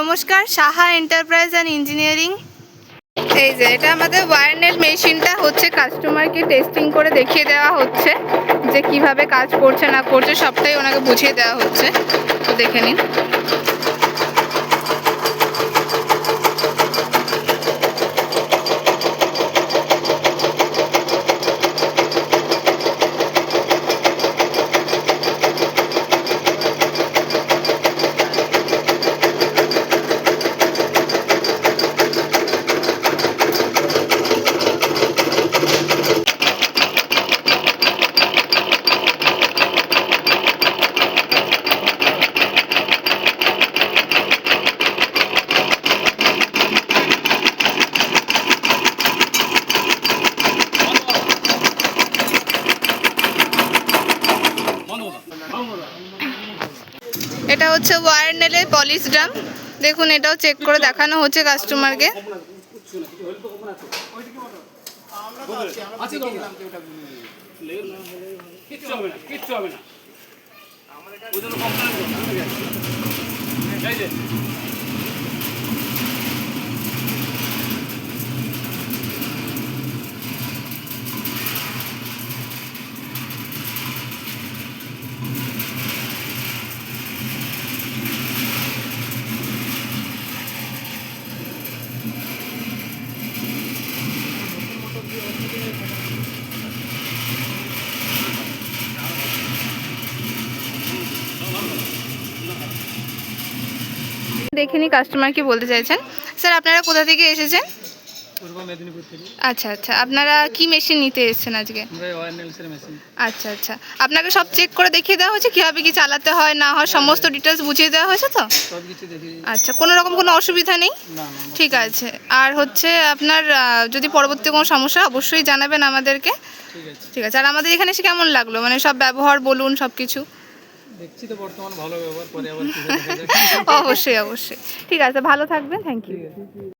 নমস্কার, Saha enterprise and engineering এই যে, এটা আমাদের ওয়ারনেট মেশিনটা হচ্ছে কাস্টমারকে টেস্টিং করে দেখিয়ে দেওয়া হচ্ছে, যে কীভাবে কাজ করছে, না করছে, সবটাই ওনাকে বুঝিয়ে দেওয়া হচ্ছে। তো দেখে নিন। এটা হচ্ছে ওয়ারনেলের পলিশ ড্রাম দেখুন এটাও চেক করে দেখানো হচ্ছে কাস্টমারকে না দেখে নি কাস্টমার কি বলতে চাইছেন। স্যার আপনারা কোথা থেকে এসেছেন? আচ্ছা আচ্ছা। আপনারা কি মেশিন নিতে এসেছেন আজকে? আচ্ছা আচ্ছা। আপনাকে সব চেক করে দেখিয়ে দেওয়া হয়েছে? কীভাবে কি চালাতে হয় না হয় সমস্ত ডিটেলস বুঝিয়ে দেওয়া হয়েছে তো? আচ্ছা কোনো রকম কোনো অসুবিধা নেই? ঠিক আছে। আর হচ্ছে আপনার যদি পরবর্তী কোনো সমস্যা অবশ্যই জানাবেন আমাদেরকে। ঠিক আছে। ঠিক আছে। আর আমাদের এখানে এসে কেমন লাগল? মানে সব ব্যবহার বলুন সব কিছু দেখছি তো বর্তমান ভালো ব্যবহার পরে আবার। অবশ্যই অবশ্যই। ঠিক আছে ভালো থাকবেন থ্যাংক ইউ